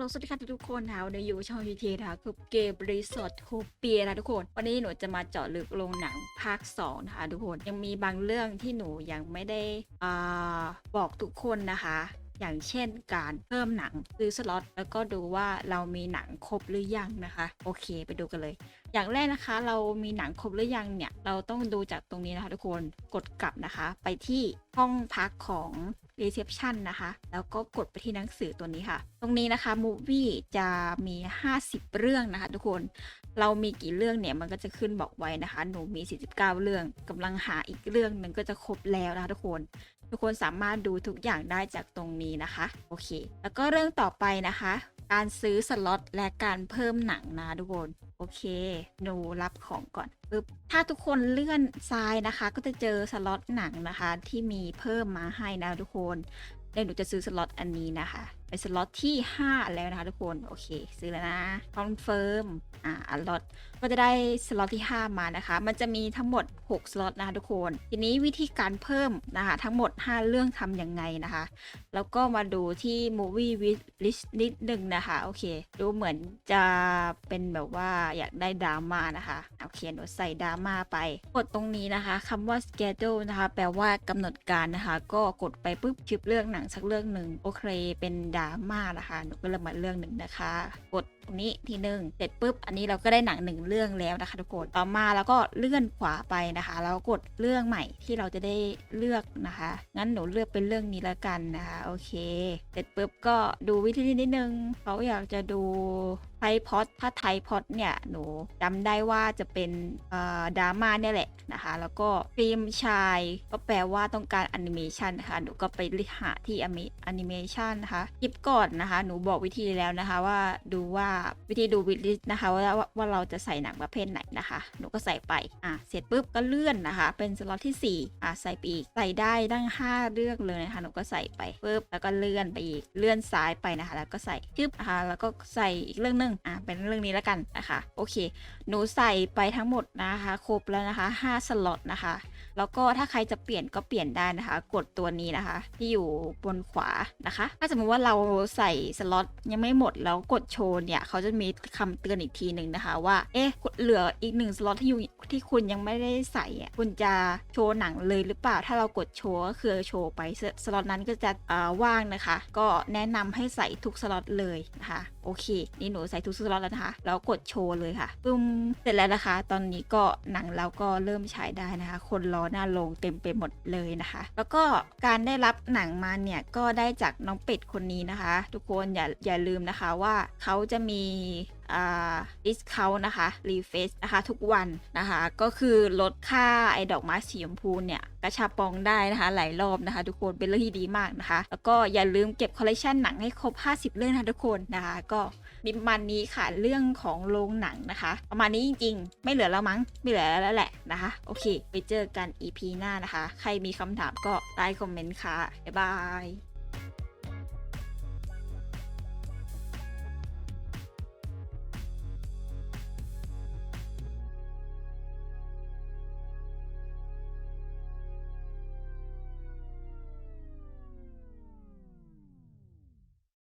ลสวัสดีค่ะทุกคนนะคะวันนี้อยู่ช่องทีทีนะคะคือเกมรีสอร์ทโทเปียนะทุกคน วันนี้หนูจะมาเจาะลึกโรงหนังภาค 2 นะคะทุกคนยังมีบางเรื่องที่หนูยังไม่ได้อ่าบอกทุกคนนะคะ อย่างเช่นการเพิ่มหนังซื้อสล็อตแล้วก็ดูว่าเรามีหนังครบหรือยังนะคะ โอเคไปดูกันเลย อย่างแรกนะคะ เรามีหนังครบหรือยังเนี่ยเราต้องดูจากตรงนี้นะคะทุกคนกดกลับนะคะ ไปที่ห้องพักของ reception นะคะ แล้วก็กดไปที่หนังสือตัวนี้ค่ะ ตรงนี้นะคะ movie จะมี 50 เรื่องนะคะ ทุกคนเรามีกี่เรื่องเนี่ยมันก็จะขึ้นบอกไว้นะคะ หนูมี 49 เรื่องกำลังหาอีกเรื่องหนึ่งก็จะครบแล้วนะคะทุกคนทุกคนสามารถดูทุกอย่างได้จากตรงนี้นะคะ โอเค แล้วก็เรื่องต่อไปนะคะ การซื้อสล็อตและการเพิ่มหนังนะทุกคน โอเคหนูรับของก่อนปึ๊บถ้าทุกคนเลื่อนซ้ายนะคะ ก็จะเจอสล็อตหนังนะคะ ที่มีเพิ่มมาให้นะทุกคนเดี๋ยวหนูจะซื้อสล็อตอันนี้นะคะ เป็นสล็อตที่ 5 แล้วนะคะทุกคน โอเค ซื้อแล้วนะคอนเฟิร์มอ่าอัลล็อตก็จะได้สล็อตที่ 5 มานะคะ มันจะมีทั้งหมด 6 สล็อตนะคะทุกคน ทีนี้วิธีการเพิ่มนะคะทั้งหมด 5 เรื่องทำยังไงนะคะ แล้วก็มาดูที่ movie wish list นิดนึงนะคะ โอเค ดูเหมือนจะเป็นแบบว่าอยากได้ดราม่านะคะโอเคหนูใส่ดราม่าไป กดตรงนี้นะคะคำว่า schedule นะคะ แปลว่ากำหนดการนะคะ ก็กดไปปุ๊บชิปเลือกหนังสักเรื่องหนึ่งโอเคเป็นดราม่านะคะหนูก็เลยมาเรื่องหนึ่งนะคะ กด รงนี้ทีหนึ่งเสร็จปุ๊บ อันนี้เราก็ได้หนังหนึ่งเรื่องแล้วนะคะทุกคนต่อมาแล้วก็เลื่อนขวาไปนะคะ แล้วกดเรื่องใหม่ที่เราจะได้เลือกนะคะ งั้นหนูเลือกเป็นเรื่องนี้แล้วกันนะคะ โอเค เสร็จปุ๊บก็ดูวิธีนิดนึงเขาอยากจะดูไทพอดถ้าไทพอดเนี่ย หนูจำได้ว่าจะเป็นดราม่าเนี่ยแหละนะคะ แล้วก็ฟิล์มชายก็แปลว่าต้องการแอนิเมชันนะคะ หนูก็ไปหาที่แอนิเมชันนะคะคลิปก่อนนะคะ หนูบอกวิธีแล้วนะคะว่าดูว่าวิธีดูวิดลิสนะคะว่าว่าเราจะใส่หนังประเภทไหนนะคะ หนูก็ใส่ไปอะเสร็จปุ๊บก็เลื่อนนะคะ เป็นสล็อตที่4อะใส่ไปอีกใส่ได้ตั้ง5เรื่องเลยนะคะหนูก็ใส่ไปปุ๊บแล้วก็เลื่อนไปอีกเลื่อนซ้ายไปนะคะ แล้วก็ใส่ชึบนะคะแล้วก็ใส่อีกเรื่องหนึงอะเป็นเรื่องนี้แล้วกันนะคะโอเค หนูใส่ไปทั้งหมดนะคะ ครบแล้วนะคะ 5 สล็อตนะคะแล้วก็ถ้าใครจะเปลี่ยนก็เปลี่ยนได้นะคะ กดตัวนี้นะคะ ที่อยู่บนขวานะคะ ถ้าสมมติว่าเราใส่สล็อตยังไม่หมดแล้วกดโชว์เนี่ยเขาจะมีคำเตือนอีกทีหนึ่งนะคะว่าเอ๊ะเหลืออีกหนึ่งสล็อตที่อยู่ที่คุณยังไม่ได้ใส่อะคุณจะโชว์หนังเลยหรือเปล่า ถ้าเรากดโชว์ก็คือโชว์ไปสล็อตนั้นก็จะว่างนะคะ ก็แนะนำให้ใส่ทุกสล็อตเลยนะคะโอเค นี่หนูใส่ทุกสล็อตแล้วนะคะ แล้วกดโชว์เลยค่ะปึ้มเสร็จแล้วนะคะ ตอนนี้ก็หนังเราก็เริ่มฉายได้นะคะ คนรอหน้าโรงเต็มไปหมดเลยนะคะ แล้วก็การได้รับหนังมาเนี่ยก็ได้จากน้องเป็ดคนนี้นะคะ ทุกคนอย่าอย่าลืมนะคะว่าเขาจะมี ดิสคาวนะคะ รีเฟสนะคะ ทุกวันนะคะ ก็คือลดค่าไอ้ดอกไม้สีชมพูเนี่ยกระชับปองได้นะคะ หลายรอบนะคะ ทุกคนเป็นเรื่องที่ดีมากนะคะ แล้วก็อย่าลืมเก็บคอลเลคชันหนังให้ครบ 50 เรื่องนะคะทุกคนนะคะ ก็มีประมาณนี้ค่ะเรื่องของโรงหนังนะคะ ประมาณนี้จริง ๆ ไม่เหลือแล้วมั้งไม่เหลือแล้วแหละนะคะ โอเค ไปเจอกัน EP หน้านะคะ ใครมีคำถามก็ใต้คอมเมนต์ค่ะบ๊ายบาย